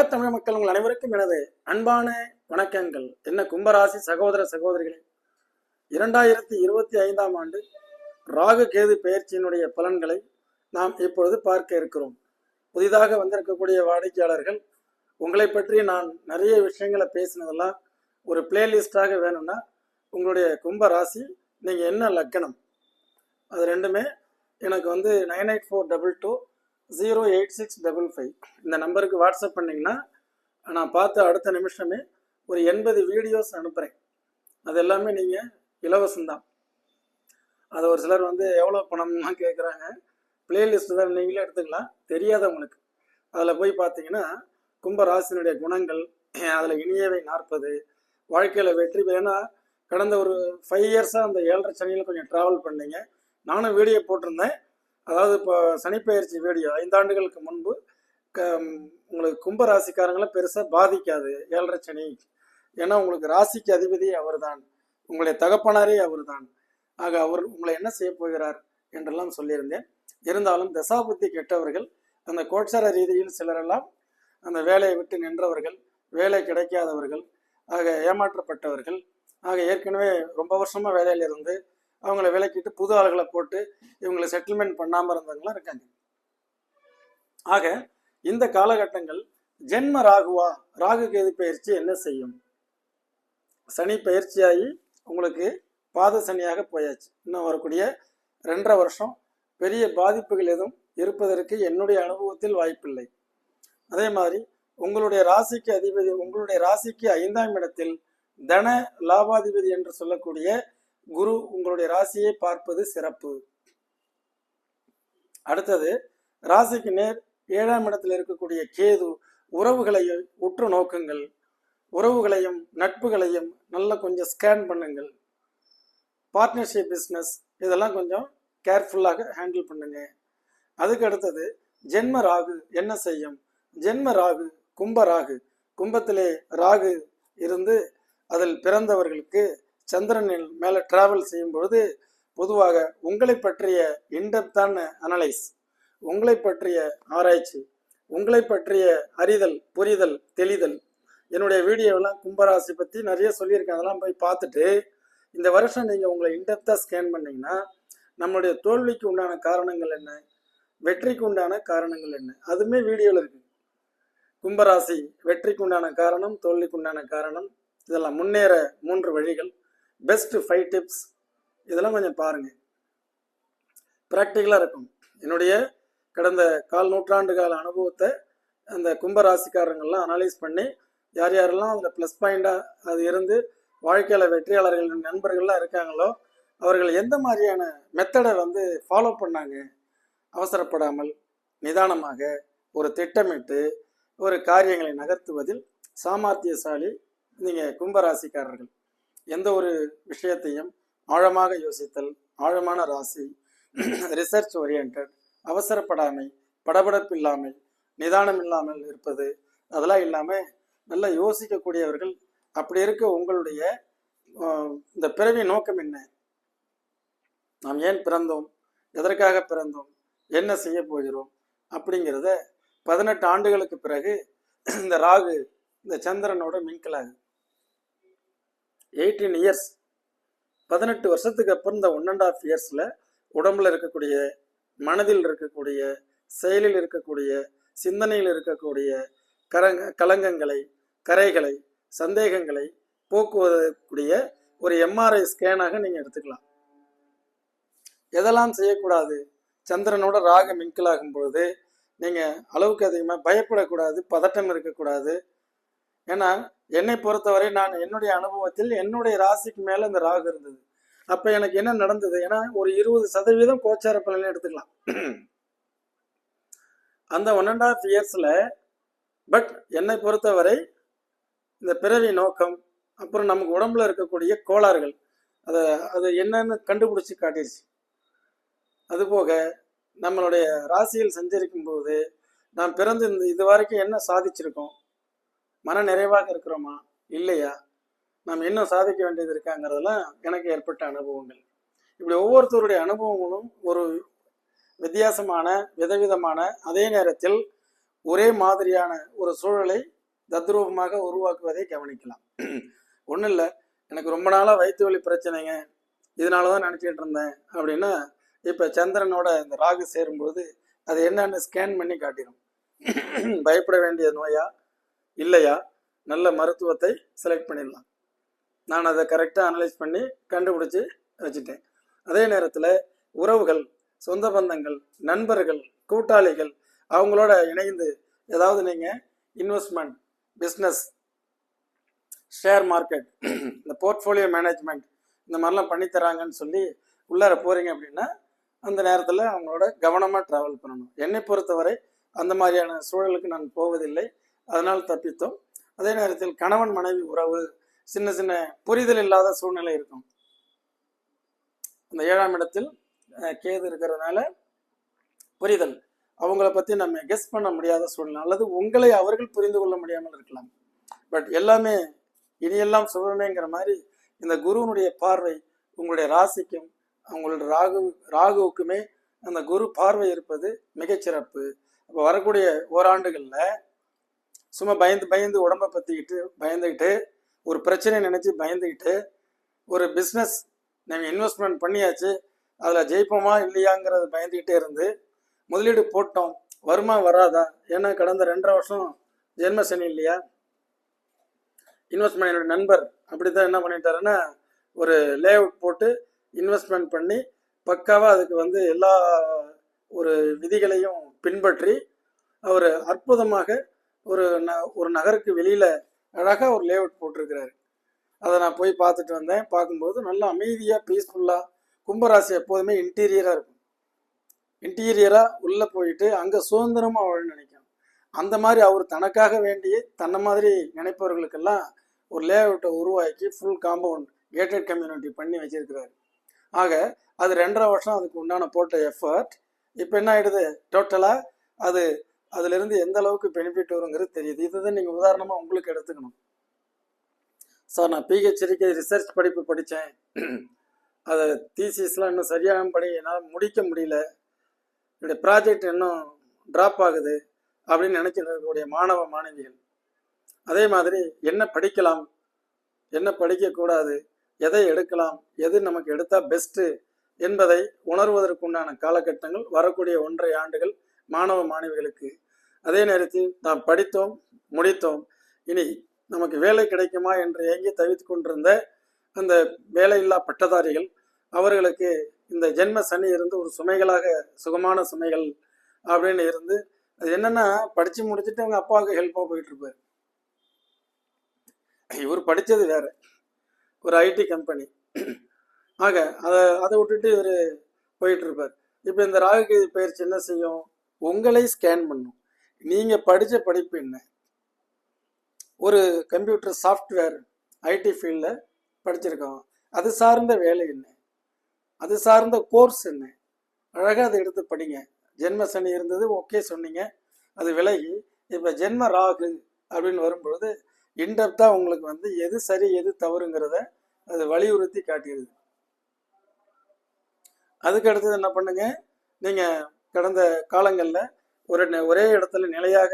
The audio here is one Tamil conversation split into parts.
உலக தமிழ் மக்கள் உங்கள் அனைவருக்கும் எனது அன்பான வணக்கங்கள். என்ன கும்பராசி சகோதர சகோதரிகளே இரண்டாயிரத்தி இருபத்தி ஐந்தாம் ஆண்டு ராகு கேது பெயர்ச்சியினுடைய பலன்களை நாம் இப்பொழுது பார்க்க இருக்கிறோம். புதிதாக வந்திருக்கக்கூடிய வாடிக்கையாளர்கள் உங்களை பற்றி நான் நிறைய விஷயங்களை பேசினதெல்லாம் ஒரு பிளேலிஸ்டாக வேணும்னா உங்களுடைய கும்ப ராசி நீங்கள் என்ன லக்கணம்? அது ரெண்டுமே எனக்கு வந்து nine eight four double two zero eight six double five இந்த நம்பருக்கு வாட்ஸ்அப் பண்ணிங்கன்னா நான் பார்த்து அடுத்த நிமிஷமே ஒரு எண்பது வீடியோஸ் அனுப்புகிறேன் அது எல்லாமே நீங்கள் இலவசம்தான். அது ஒரு சிலர் வந்து எவ்வளோ பணம்லாம் கேட்குறாங்க பிளேலிஸ்ட் தான் நீங்களே எடுத்துக்கலாம். தெரியாதவங்களுக்கு அதில் போய் பார்த்தீங்கன்னா கும்பராசினுடைய குணங்கள் அதில் இனியவை நாற்பது வாழ்க்கையில் வெற்றி ஏன்னா கடந்த ஒரு ஃபைவ் இயர்ஸாக அந்த ஏழரை சனியில் கொஞ்சம் ட்ராவல் பண்ணீங்க. நானும் வீடியோ போட்டிருந்தேன். அதாவது இப்போ சனிப்பெயர்ச்சி வீடியோ ஐந்தாண்டுகளுக்கு முன்பு க உங்களுக்கு கும்ப ராசிக்காரங்களை பெருசாக பாதிக்காது. ஏழரை சனி. ஏன்னா உங்களுக்கு ராசிக்கு அதிபதி அவர்தான். உங்களுடைய தகப்பனாரே அவர்தான். ஆக அவர் உங்களை என்ன செய்ய போகிறார் என்றெல்லாம் சொல்லியிருந்தேன். இருந்தாலும் தசாபுத்தி கெட்டவர்கள் அந்த கோட்சார ரீதியில் சிலரெல்லாம் அந்த வேலையை விட்டு நின்றவர்கள் வேலை கிடைக்காதவர்கள் ஆக ஏமாற்றப்பட்டவர்கள் ஆக ஏற்கனவே ரொம்ப வருஷமாக வேலையில் இருந்து அவங்கள விலக்கிட்டு புது ஆளுகளை போட்டு இவங்களை செட்டில்மெண்ட் பண்ணாமல் இருந்தவங்களாம் இருக்காங்க. ஆக இந்த காலகட்டங்கள் ஜென்ம ராகுவா ராகு கேது பயிற்சி என்ன செய்யும்? சனி பயிற்சியாகி உங்களுக்கு பாத சனியாக போயாச்சு. இன்னும் வரக்கூடிய ரெண்டரை வருஷம் பெரிய பாதிப்புகள் எதுவும் இருப்பதற்கு என்னுடைய அனுபவத்தில் வாய்ப்பில்லை. அதே மாதிரி உங்களுடைய ராசிக்கு அதிபதி உங்களுடைய ராசிக்கு ஐந்தாம் இடத்தில் தன லாபாதிபதி என்று சொல்லக்கூடிய குரு உங்களுடைய ராசியை பார்ப்பது சிறப்பு. அடுத்தது ராசிக்கு நேர் ஏழாம் இடத்தில் இருக்கக்கூடிய கேது உறவுகளையும் உற்று நோக்குங்கள். உறவுகளையும் நட்புகளையும் நல்லா கொஞ்சம் ஸ்கேன் பண்ணுங்கள். பார்ட்னர்ஷிப் பிஸ்னஸ் இதெல்லாம் கொஞ்சம் கேர்ஃபுல்லாக ஹேண்டில் பண்ணுங்க. அதுக்கு அடுத்தது ஜென்ம ராகு என்ன செய்யும்? ஜென்ம ராகு கும்ப ராகு. கும்பத்திலே ராகு இருந்து அதில் பிறந்தவர்களுக்கு சந்திரனில் மேலே டிராவல் செய்யும் பொழுது பொதுவாக உங்களை பற்றிய இன்டெப்தான அனலைஸ் உங்களை பற்றிய ஆராய்ச்சி உங்களை பற்றிய அறிதல் புரிதல் தெளிதல் என்னுடைய வீடியோலாம் கும்பராசி பற்றி நிறைய சொல்லியிருக்கேன். அதெல்லாம் போய் பார்த்துட்டு இந்த வருஷம் நீங்கள் உங்களை இன்டெப்த்தாக ஸ்கேன் பண்ணிங்கன்னா நம்மளுடைய தோல்விக்கு உண்டான காரணங்கள் என்ன? வெற்றிக்கு உண்டான காரணங்கள் என்ன? அதுவுமே வீடியோவில் இருக்கு. கும்பராசி வெற்றிக்கு உண்டான காரணம் தோல்விக்கு உண்டான காரணம் இதெல்லாம் முன்னேற மூன்று வழிகள். பெஸ்ட் ஃபைவ் டிப்ஸ் இதெல்லாம் கொஞ்சம் பாருங்கள் ப்ராக்டிக்கலாக இருக்கும். என்னுடைய கடந்த கால் நூற்றாண்டு கால அனுபவத்தை அந்த கும்பராசிக்காரங்கள்லாம் அனலைஸ் பண்ணி யார் யாரெல்லாம் அதில் ப்ளஸ் பாயிண்டாக அது இருந்து வாழ்க்கையில் வெற்றியாளர்கள் நண்பர்கள்லாம் இருக்காங்களோ அவர்கள் எந்த மாதிரியான மெத்தடை வந்து ஃபாலோ பண்ணாங்க? அவசரப்படாமல் நிதானமாக ஒரு திட்டமிட்டு ஒரு காரியங்களை நகர்த்துவதில் சாமர்த்தியசாலி நீங்கள் கும்பராசிக்காரர்கள். எந்த ஒரு விஷயத்தையும் ஆழமாக யோசித்தல் ஆழமான ராசி ரிசர்ச் ஓரியன்ட் அவசரப்படாமை படபடப்பு இல்லாமல் நிதானம் இல்லாமல் இருப்பது அதெல்லாம் இல்லாமல் நல்லா யோசிக்கக்கூடியவர்கள் அப்படி இருக்க உங்களுடைய இந்த பிறவி நோக்கம் என்ன? நாம் ஏன் பிறந்தோம்? எதற்காக பிறந்தோம்? என்ன செய்ய போகிறோம்? அப்படிங்கிறத பதினெட்டு ஆண்டுகளுக்கு பிறகு இந்த ராகு இந்த சந்திரனோட மிங்கிள் எயிட்டீன் இயர்ஸ் பதினெட்டு வருஷத்துக்கு அப்புறம் இந்த ஒன் அண்ட் ஆஃப் இயர்ஸில் உடம்புல இருக்கக்கூடிய மனதில் இருக்கக்கூடிய செயலில் இருக்கக்கூடிய சிந்தனையில் இருக்கக்கூடிய கரங்க கலங்கங்களை கரைகளை சந்தேகங்களை போக்குவதற்குரிய ஒரு எம்ஆர்ஐ ஸ்கேனாக நீங்கள் எடுத்துக்கலாம். எதெல்லாம் செய்யக்கூடாது? சந்திரனோட ராகம் மிங்கிள் பொழுது நீங்கள் அளவுக்கு அதிகமாக பயப்படக்கூடாது பதட்டம் இருக்கக்கூடாது ஏன்னா என்னை பொறுத்தவரை நான் என்னுடைய அனுபவத்தில் என்னுடைய ராசிக்கு மேலே இந்த ராகு இருந்தது. அப்போ எனக்கு என்ன நடந்தது? ஏன்னா ஒரு இருபது சதவீதம் கோச்சார பலனை எடுத்துக்கலாம். அந்த ஒன் அண்ட் ஆஃப் இயர்ஸில் பட் என்னை பொறுத்தவரை இந்த பிறவி நோக்கம் அப்புறம் நமக்கு உடம்புல இருக்கக்கூடிய கோளாறுகள் அதை அது என்னன்னு கண்டுபிடிச்சி காட்டிடுச்சு. அதுபோக நம்மளுடைய ராசியில் சஞ்சரிக்கும் போது நாம் பிறந்து இந்த இது வரைக்கும் என்ன சாதிச்சிருக்கோம்? மன நிறைவாக இருக்கிறோமா? இல்லையா? நாம் இன்னும் சாதிக்க வேண்டியது இருக்காங்கிறதெல்லாம் எனக்கு ஏற்பட்ட அனுபவங்கள். இப்படி ஒவ்வொருத்தருடைய அனுபவங்களும் ஒரு வித்தியாசமான விதவிதமான அதே நேரத்தில் ஒரே மாதிரியான ஒரு சூழலை தத்ரூபமாக உருவாக்குவதை கவனிக்கலாம். ஒன்றும் இல்லை எனக்கு ரொம்ப நாளாக வயிற்று வலி பிரச்சனைங்க இதனால தான் நினச்சிக்கிட்டு இருந்தேன் அப்படின்னா இப்போ சந்திரனோட இந்த ராகு சேரும்பொழுது அது என்னன்னு ஸ்கேன் பண்ணி காட்டிடும் பயப்பட வேண்டிய நோயா இல்லையா? நல்ல மருத்துவத்தை செலக்ட் பண்ணிடலாம். நான் அதை கரெக்டாக அனலைஸ் பண்ணி கண்டுபிடிச்சி வச்சுட்டேன். அதே நேரத்தில் உறவுகள் சொந்த பந்தங்கள் நண்பர்கள் கூட்டாளிகள் அவங்களோட இணைந்து ஏதாவது நீங்கள் இன்வெஸ்ட்மெண்ட் பிஸ்னஸ் ஷேர் மார்க்கெட் இந்த போர்ட்ஃபோலியோ மேனேஜ்மெண்ட் இந்த மாதிரிலாம் பண்ணித்தராங்கன்னு சொல்லி உள்ளார போகிறீங்க அப்படின்னா அந்த நேரத்தில் அவங்களோட கவனமாக ட்ராவல் பண்ணணும். என்னை பொறுத்தவரை அந்த மாதிரியான சூழலுக்கு நான் போவதில்லை. அதனால் தப்பித்தோம். அதே நேரத்தில் கணவன் மனைவி உறவு சின்ன சின்ன புரிதல் இல்லாத சூழ்நிலை இருக்கும். அந்த ஏழாம் இடத்தில் கேது இருக்கிறதுனால புரிதல். அவங்கள பற்றி நம்ம கெஸ் பண்ண முடியாத சூழ்நிலை அல்லது உங்களை அவர்கள் புரிந்து கொள்ள முடியாமல் இருக்கலாம். பட் எல்லாமே இனியெல்லாம் சுபமேங்கிற மாதிரி இந்த குருவினுடைய பார்வை உங்களுடைய ராசிக்கும் அவங்களோட ராகு ராகுவுக்குமே அந்த குரு பார்வை இருப்பது மிகச்சிறப்பு. இப்போ வரக்கூடிய ஓராண்டுகளில் சும்மா பயந்து பயந்து உடம்பை பற்றிக்கிட்டு பயந்துக்கிட்டு ஒரு பிரச்சனை நினச்சி பயந்துக்கிட்டு ஒரு பிஸ்னஸ் நீங்கள் இன்வெஸ்ட்மெண்ட் பண்ணியாச்சு அதில் ஜெயிப்போமா இல்லையாங்கிறத பயந்துக்கிட்டே இருந்து முதலீடு போட்டோம். வருமா வராதா? ஏன்னா கடந்த ரெண்டரை வருஷம் ஜென்ம சனி இல்லையா? இன்வெஸ்ட்மெண்ட் என்னோட நண்பர் அப்படி தான் என்ன பண்ணிட்டாருன்னா ஒரு லே அவுட் போட்டு இன்வெஸ்ட்மெண்ட் பண்ணி பக்காவாக அதுக்கு வந்து எல்லா ஒரு விதிகளையும் பின்பற்றி அவர் அற்புதமாக ஒரு ந ஒரு நகருக்கு வெளியில் அழகாக ஒரு லே அவுட் போட்டிருக்கிறாரு. அதை நான் போய் பார்த்துட்டு வந்தேன். பார்க்கும்போது நல்லா அமைதியாக பீஸ்ஃபுல்லாக கும்பராசி எப்போதுமே இன்டீரியராக இருக்கும். இன்டீரியராக உள்ளே போயிட்டு அங்கே சுதந்திரமாக வாழ நினைக்கும் அந்த மாதிரி அவர் தனக்காக வேண்டி தன்னை மாதிரி நினைப்பவர்களுக்கெல்லாம் ஒரு லே அவுட்டை உருவாக்கி ஃபுல் காம்பவுண்ட் கேட்டட் கம்யூனிட்டி பண்ணி வச்சிருக்கிறாரு. ஆக அது ரெண்டரை வருஷம் அதுக்கு உண்டான போட்ட எஃபர்ட் இப்போ என்ன ஆகிடுது டோட்டலாக அது அதுலேருந்து எந்த அளவுக்கு பெனிஃபிட் வருங்கிறது தெரியுது. இதுதான் நீங்கள் உதாரணமாக உங்களுக்கு எடுத்துக்கணும். சார் நான் பிஹெச்டிக்கு ரிசர்ச் படிப்பு படித்தேன் அதை தீசிஸ்லாம் இன்னும் சரியாக படி என்னால் முடிக்க முடியல. என்னுடைய ப்ராஜெக்ட் இன்னும் ட்ராப் ஆகுது அப்படின்னு நினைச்சிட்டு இருக்கக்கூடிய மாணவ மாணவிகள். அதே மாதிரி என்ன படிக்கலாம் என்ன படிக்கக்கூடாது எதை எடுக்கலாம் எது நமக்கு எடுத்தால் பெஸ்ட்டு என்பதை உணர்வதற்குண்டான காலகட்டங்கள் வரக்கூடிய ஒன்றரை ஆண்டுகள் மாணவ மாணவிகளுக்கு அதே நேரத்தில் நாம் படித்தோம் முடித்தோம். இனி நமக்கு வேலை கிடைக்குமா என்று ஏங்கி தவித்து கொண்டிருந்த அந்த வேலையில்லா பட்டதாரிகள் அவர்களுக்கு இந்த ஜென்ம சனி இருந்து ஒரு சுமைகளாக சுகமான சுமைகள் அப்படின்னு இருந்து அது என்னன்னா படிச்சு முடிச்சுட்டு அவங்க அப்பாவுக்கு ஹெல்ப்பாக போயிட்டு இருப்பார். இவர் படித்தது வேற. ஒரு ஐடி கம்பெனி ஆக அதை அதை விட்டுட்டு இவர் போயிட்டு இருப்பார். இப்போ இந்த ராகு பயிற்சி என்ன செய்யும்? உங்களை ஸ்கேன் பண்ணும். நீங்கள் படித்த படிப்பு என்ன? ஒரு கம்ப்யூட்டர் சாஃப்ட்வேர் ஐடி ஃபீல்டில் படிச்சிருக்கோம். அது சார்ந்த வேலை என்ன? அது சார்ந்த கோர்ஸ் என்ன? அழகாக அதை எடுத்து படிங்க. ஜென்ம சனி இருந்தது ஓகே சொன்னீங்க. அது விலகி இப்போ ஜென்ம ராகு அப்படின்னு வரும்பொழுது இன்டெப்த்தாக உங்களுக்கு வந்து எது சரி எது தவறுங்கிறத அது வலியுறுத்தி காட்டிடுது. அதுக்கு அடுத்தது என்ன பண்ணுங்க? நீங்கள் கடந்த காலங்களில் ஒரு ஒரே இடத்துல நிலையாக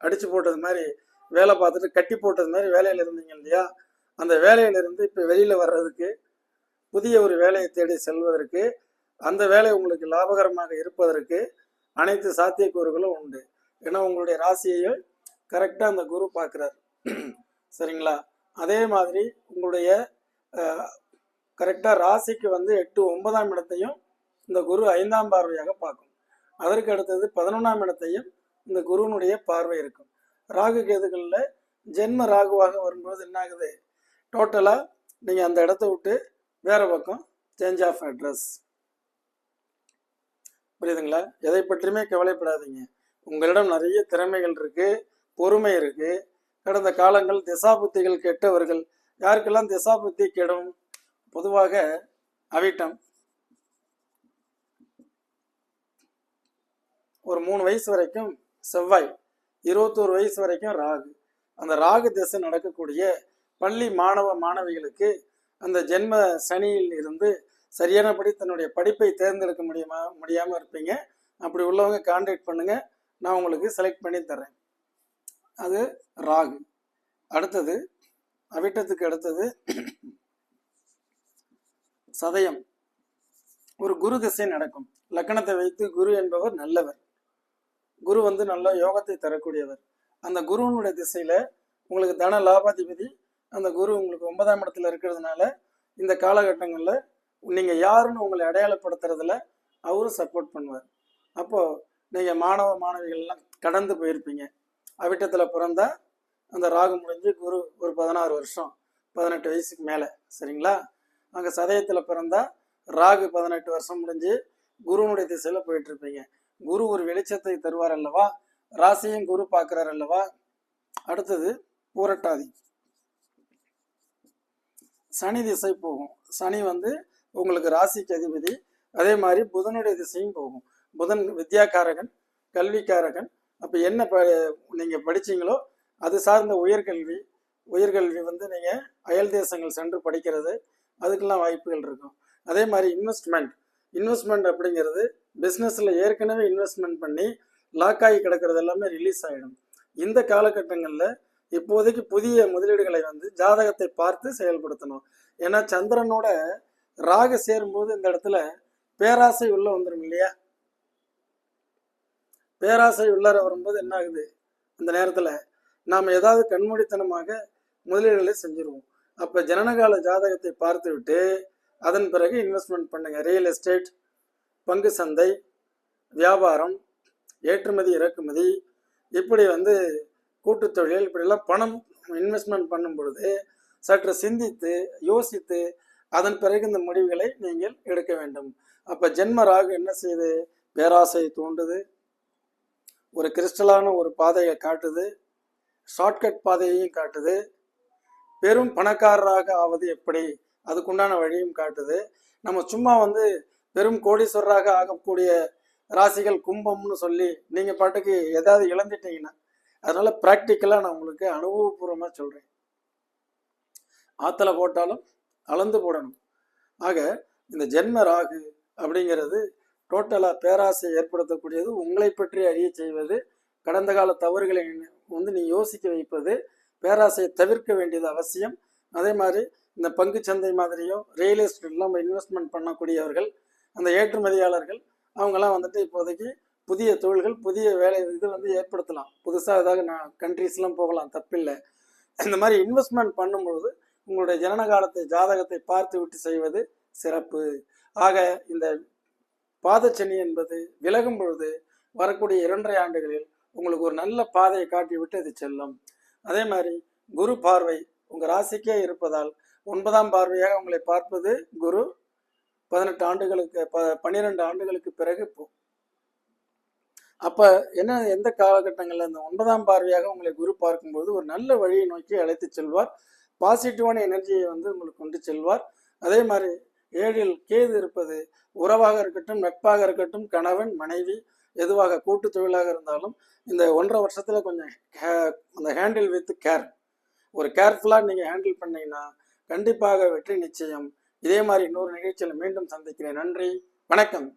அடிச்சு போட்டது மாதிரி வேலை பார்த்துட்டு கட்டி போட்டது மாதிரி வேலையில் இருந்தீங்க இல்லையா? அந்த வேலையிலிருந்து இப்போ வெளியில் வர்றதுக்கு புதிய ஒரு வேலையை தேடி செல்வதற்கு அந்த வேலை உங்களுக்கு லாபகரமாக இருப்பதற்கு அனைத்து சாத்தியக்கூறுகளும் உண்டு. ஏன்னா உங்களுடைய ராசியையும் கரெக்டாக அந்த குரு பார்க்குறாரு. சரிங்களா? அதே மாதிரி உங்களுடைய கரெக்டாக ராசிக்கு வந்து எட்டு ஒன்பதாம் இடத்தையும் இந்த குரு ஐந்தாம் பார்வையாக பார்க்கும். அதற்கு அடுத்தது பதினொன்றாம் இடத்தையும் இந்த குருவினுடைய பார்வை இருக்கும். ராகு கேதுகளில் ஜென்ம ராகுவாக வரும்போது என்ன ஆகுது டோட்டலாக நீங்கள் அந்த இடத்த விட்டு வேற பக்கம் சேஞ்ச் ஆஃப் அட்ரஸ் புரியுதுங்களா? எதை பற்றியுமே கவலைப்படாதீங்க. உங்களிடம் நிறைய திறமைகள் இருக்கு பொறுமை இருக்கு. கடந்த காலங்கள் திசாபுத்திகள் கெட்டவர்கள். யாருக்கெல்லாம் திசாபுத்தி கெடும்? பொதுவாக அவிட்டம். ஒரு மூணு வயசு வரைக்கும் செவ்வாய் இருபத்தோரு வயசு வரைக்கும் ராகு. அந்த ராகு திசை நடக்கக்கூடிய பள்ளி மாணவ மாணவிகளுக்கு அந்த ஜென்ம சனியில் இருந்து சரியானபடி தன்னுடைய படிப்பை தேர்ந்தெடுக்க முடியுமா முடியாமல் இருப்பீங்க. அப்படி உள்ளவங்க கான்டாக்ட் பண்ணுங்கள் நான் உங்களுக்கு செலக்ட் பண்ணி தர்றேன். அது ராகு. அடுத்தது அவிட்டத்துக்கு அடுத்தது சதயம். ஒரு குரு திசை நடக்கும். லக்கணத்தை வைத்து குரு என்பவர் நல்லவர். குரு வந்து நல்ல யோகத்தை தரக்கூடியவர். அந்த குருவனுடைய திசையில உங்களுக்கு தன லாபாதிபதி அந்த குரு உங்களுக்கு ஒன்பதாம் இடத்துல இருக்கிறதுனால இந்த காலகட்டங்களில் நீங்கள் யாருன்னு உங்களை அடையாளப்படுத்துறதுல அவரும் சப்போர்ட் பண்ணுவார். அப்போது நீங்கள் மாணவ மாணவிகள்லாம் கடந்து போயிருப்பீங்க. அவிட்டத்தில் பிறந்தா அந்த ராகு முடிஞ்சு குரு ஒரு பதினாறு வருஷம் பதினெட்டு வயசுக்கு மேலே சரிங்களா? அங்கே சதயத்தில் பிறந்தா ராகு பதினெட்டு வருஷம் முடிஞ்சு குருவனுடைய திசையில் போயிட்டுருப்பீங்க குரு ஒரு வெளிச்சத்தை தருவார் அல்லவா? ராசியும் குரு பார்க்குறார் அல்லவா? அடுத்தது பூரட்டாதி. சனி திசை போகும். சனி வந்து உங்களுக்கு ராசிக்கு அதிபதி. அதே மாதிரி புதனுடைய திசையும் போகும். புதன் வித்யாக்காரகன் கல்விக்காரகன். அப்போ என்ன ப நீங்கள் படிச்சீங்களோ அது சார்ந்த உயர்கல்வி உயர்கல்வி வந்து நீங்கள் அயல் தேசங்கள் சென்று படிக்கிறது. அதுக்கெல்லாம் வாய்ப்புகள் இருக்கும். அதே மாதிரி இன்வெஸ்ட்மெண்ட் இன்வெஸ்ட்மெண்ட் அப்படிங்கிறது பிஸ்னஸில் ஏற்கனவே இன்வெஸ்ட்மெண்ட் பண்ணி லாக் ஆகி கிடக்கிறது எல்லாமே ரிலீஸ் ஆகிடும் இந்த காலகட்டங்களில் இப்போதைக்கு புதிய முதலீடுகளை வந்து ஜாதகத்தை பார்த்து செயல்படுத்தணும். ஏன்னா சந்திரனோட ராக சேரும்போது இந்த இடத்துல பேராசை உள்ள வந்துடும் இல்லையா? பேராசை உள்ளார வரும்போது என்ன ஆகுது? அந்த நேரத்தில் நாம் ஏதாவது கண்மூடித்தனமாக முதலீடுகளை செஞ்சிருவோம். அப்போ ஜனனகால ஜாதகத்தை பார்த்து விட்டு அதன் பிறகு இன்வெஸ்ட்மெண்ட் பண்ணுங்க. ரியல் எஸ்டேட் பங்கு சந்தை வியாபாரம் ஏற்றுமதி இறக்குமதி இப்படி வந்து கூட்டு தொழில் இப்படிலாம் பணம் இன்வெஸ்ட்மெண்ட் பண்ணும் பொழுது சற்று சிந்தித்து யோசித்து அதன் பிறகு இந்த முடிவுகளை நீங்கள் எடுக்க வேண்டும். அப்போ ஜென்மராக என்ன செய்யுது பேராசை தூண்டுது. ஒரு கிறிஸ்டலான ஒரு பாதையை காட்டுது. ஷார்ட்கட் பாதையையும் காட்டுது. பெரும் பணக்காரராக ஆவது எப்படி? அதுக்குண்டான வழியும் காட்டுது. நம்ம சும்மா வந்து பெரும் கோடீஸ்வரராக ஆகக்கூடிய ராசிகள் கும்பம்னு சொல்லி நீங்கள் பாட்டுக்கு ஏதாவது இழந்துட்டீங்கன்னா அதனால ப்ராக்டிக்கலாக நான் உங்களுக்கு அனுபவபூர்வமாக சொல்கிறேன் ஆற்றுல போட்டாலும் அளந்து போடணும். ஆக இந்த ஜென்ம ராகு அப்படிங்கிறது டோட்டலாக பேராசை ஏற்படுத்தக்கூடியது. உங்களை பற்றி அறிய செய்வது கடந்த கால தவறுகளை வந்து நீ யோசிக்க வைப்பது பேராசையை தவிர்க்க வேண்டியது அவசியம். அதே மாதிரி இந்த பங்கு சந்தை மாதிரியோ ரியல் எஸ்டேட்லாம் இன்வெஸ்ட்மெண்ட் பண்ணக்கூடியவர்கள் அந்த ஏற்றுமதியாளர்கள் அவங்கெல்லாம் வந்துட்டு இப்போதைக்கு புதிய தொழில்கள் புதிய வேலை இது வந்து ஏற்படுத்தலாம். புதுசாக ஏதாவது நான் கண்ட்ரீஸ்லாம் போகலாம் தப்பில்லை. இந்த மாதிரி இன்வெஸ்ட்மெண்ட் பண்ணும்பொழுது உங்களுடைய ஜனன காலத்தை ஜாதகத்தை பார்த்து விட்டு செய்வது சிறப்பு. ஆக இந்த பாதச்சனி என்பது விலகும் பொழுது வரக்கூடிய இரண்டரை ஆண்டுகளில் உங்களுக்கு ஒரு நல்ல பாதையை காட்டி விட்டு அது செல்லும். அதே மாதிரி குரு பார்வை உங்கள் ராசிக்கே இருப்பதால் ஒன்பதாம் பார்வையாக உங்களை பார்ப்பது குரு பதினெட்டு ஆண்டுகளுக்கு ப பன்னிரெண்டு ஆண்டுகளுக்கு பிறகு போ. அப்ப என்ன எந்த காலகட்டங்களில் இந்த ஒன்பதாம் பார்வையாக உங்களை குரு பார்க்கும்போது ஒரு நல்ல வழியை நோக்கி அழைத்து செல்வார். பாசிட்டிவான எனர்ஜியை வந்து உங்களுக்கு கொண்டு செல்வார். அதே மாதிரி ஏழில் கேது இருப்பது உறவாக இருக்கட்டும் நட்பாக இருக்கட்டும் கணவன் மனைவி எதுவாக கூட்டு தொழிலாக இருந்தாலும் இந்த ஒன்றரை வருஷத்துல கொஞ்சம் அந்த ஹேண்டில் வித் கேர் ஒரு கேர்ஃபுல்லாக நீங்கள் ஹேண்டில் பண்ணீங்கன்னா கண்டிப்பாக வெற்றி நிச்சயம். இதே மாதிரி இன்னொரு நிகழ்ச்சியில் மீண்டும் சந்திக்கிறேன். நன்றி. வணக்கம்.